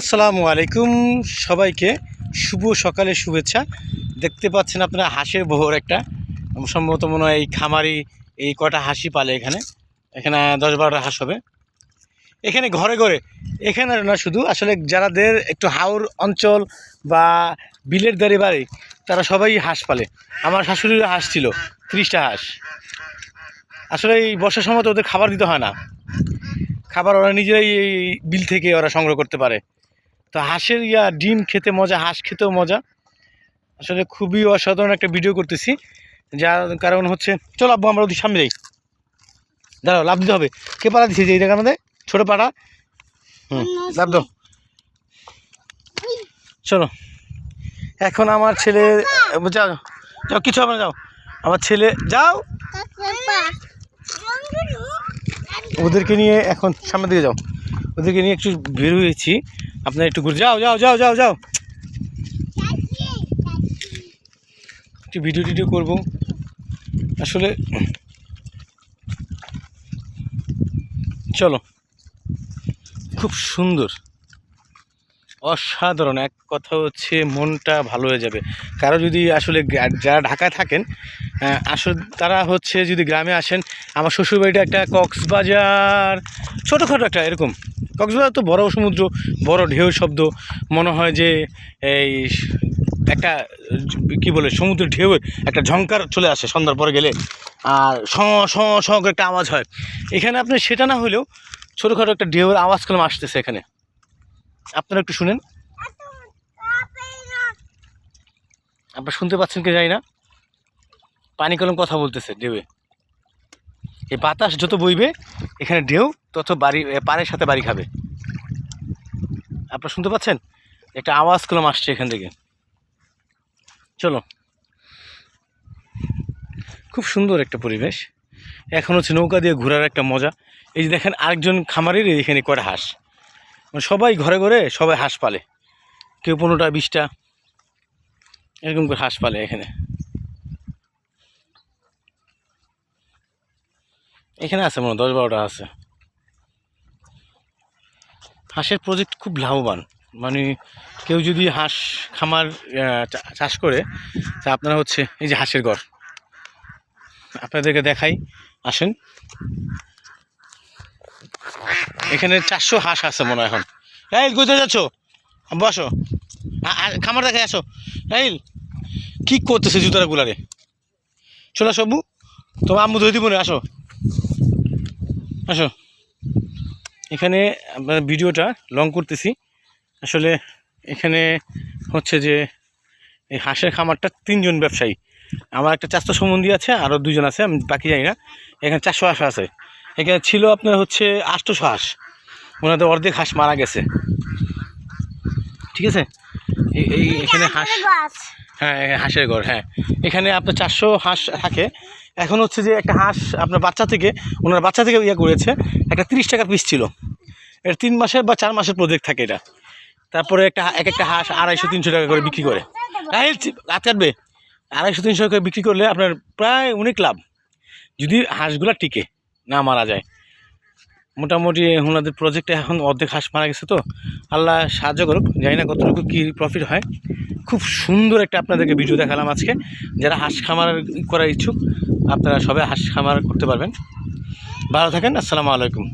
আসসালামু আলাইকুম সবাইকে। শুভ সকালে শুভেচ্ছা। দেখতে পাচ্ছেন আপনারা হাঁসের বহর একটা। সম্ভবত মনে হয় এই খামারি এই কটা হাসি পালে এখানে। এখানে দশ বারোটা হাঁস হবে। এখানে ঘরে ঘরে। এখানে না শুধু, আসলে যারাদের একটু হাওর অঞ্চল বা বিলের দাঁড়ি বাড়ি, তারা সবাই হাঁস পালে। আমার শাশুড়ির হাঁস ছিল, ত্রিশটা হাঁস। আসলে এই বর্ষার সময় তো ওদের খাবার দিতে হয় না। খাবার ওরা নিজেরাই এই বিল থেকে ওরা সংগ্রহ করতে পারে। তো হাঁসের ইয়া ডিম খেতে মজা হাঁস খেতেও মজা। আসলে খুবই অসাধারণ একটা ভিডিও করতেছি যার কারণ হচ্ছে চলো আব্বু আমরা ওদের সামনে যাই। দাঁড়াও লাভ দিতে হবে। কে পাড়া দিচ্ছে যে এই জায়গার মধ্যে? ছোটো পাড়া? হুম লাভ দাও। চলো। এখন আমার ছেলে যাও যাও কিছু হবে না যাও। আমার ছেলে যাও! ওদেরকে নিয়ে এখন সামনের দিকে যাও। ওদেরকে নিয়ে একটু বের হয়েছি। আপনার একটু ঘুরে যাও যাও যাও যাও যাও। একটু ভিডিও টিডিও করব। আসলে চলো। খুব সুন্দর। অসাধারণ। এক কথা হচ্ছে মনটা ভালো হয়ে যাবে। কারও যদি আসলে যারা ঢাকায় থাকেন আহ, আসলে তারা হচ্ছে যদি গ্রামে আসেন আমার শ্বশুরবাড়িটা একটা কক্সবাজার ছোটোখাটো একটা এরকম। কক্সবাজার তো বড় সমুদ্র, বড় ঢেউ শব্দ। মনে হয় যে এই একটা কি বলে, সমুদ্রের ঢেউয়ের একটা ঝঙ্কার চলে আসে সন্ধ্যার পরে গেলে। আর স একটা আওয়াজ হয়। এখানে আপনি সেটা না হলেও ছোটোখাটো একটা ঢেউয়ের আওয়াজ কলম আসতেছে এখানে। আপনারা একটু শুনেন। আপনারা শুনতে পাচ্ছেন কি জানি না? পানি কলম কথা বলতেছে ঢেউয়ে। এই বাতাস যত বইবে, এখানে ঢেউ তত বাড়ি পাড়ের সাথে বাড়ি খাবে। আপনারা শুনতে পাচ্ছেন? একটা আওয়াজ কলম আসছে এখান থেকে। চলো। খুব সুন্দর একটা পরিবেশ। এখন হচ্ছে নৌকা দিয়ে ঘোরার একটা মজা। এই যে দেখেন, আরেকজন খামারের এখানে কয়টা হাঁস। মানে সবাই ঘরে ঘরে সবাই হাঁস পালে। কেউ পনেরোটা, বিশটা। এরকম করে হাঁস পালে এখানে। এখানে আছে মনে হয় দশ বারোটা আছে। হাঁসের প্রজেক্ট খুব লাভবান। মানে কেউ যদি হাঁস, খামার চাষ করে, তা আপনারা হচ্ছে এই যে হাঁসের ঘর। আপনাদেরকে দেখাই। আসেন। এখানে চারশো হাঁস আছে মনে হয় এখন। রাইল কোথায় যাচ্ছ? বসো। খামার দেখে আসো। রাইল কি করতেছে জুতারা গুলারে? চলো সবু তোমার আম্মু ধরে দিব না আসো। আসো। এখানে ভিডিওটা লং করতেছি। আসলে এখানে হচ্ছে যে এই হাঁসের খামারটা তিনজন ব্যবসায়ী। আমার একটা চারশো সম্বন্ধী আছে আরও দুজন আছে, আমি বাকি জানি না। এখানে চারশো হাঁস আছে। এখানে ছিল আপনার হচ্ছে আটশোশো হাঁস। ওনাদের অর্ধেক হাঁস মারা গেছে। ঠিক আছে? এই এখানে হাঁস। হ্যাঁ হাঁসের ঘর হ্যাঁ। এখানে আপনার চারশো হাঁস থাকে। এখন হচ্ছে যে একটা হাঁস আপনার বাচ্চা থেকে, ওনার বাচ্চা থেকে ইয়ে করেছে, একটা তিরিশ টাকা পিস ছিল। এটা তিন মাসের বা চার মাসের প্রজেক্ট থাকে এটা। তারপরে একটা এক একটা হাঁস আড়াইশো, তিনশো টাকা করে বিক্রি করে। রাত কাটবে। আড়াইশো, তিনশো টাকা করে বিক্রি করলে আপনার প্রায় অনেক লাভ। যদি হাঁসগুলা টিকে, না মারা যায়। মোটামুটি ওনাদের প্রজেক্টে এখন অর্ধেক হাঁস মারা গেছে তো। আল্লাহ সাহায্য করুক, জানি না কতটুকু কী প্রফিট হয়। খুব সুন্দর একটা আপনাদেরকে ভিডিও দেখালাম আজকে। যারা হাঁস খামার করার ইচ্ছুক, আপনারা সবে হাঁস খামার করতে পারবেন। ভালো থাকেন, আসসালামু আলাইকুম।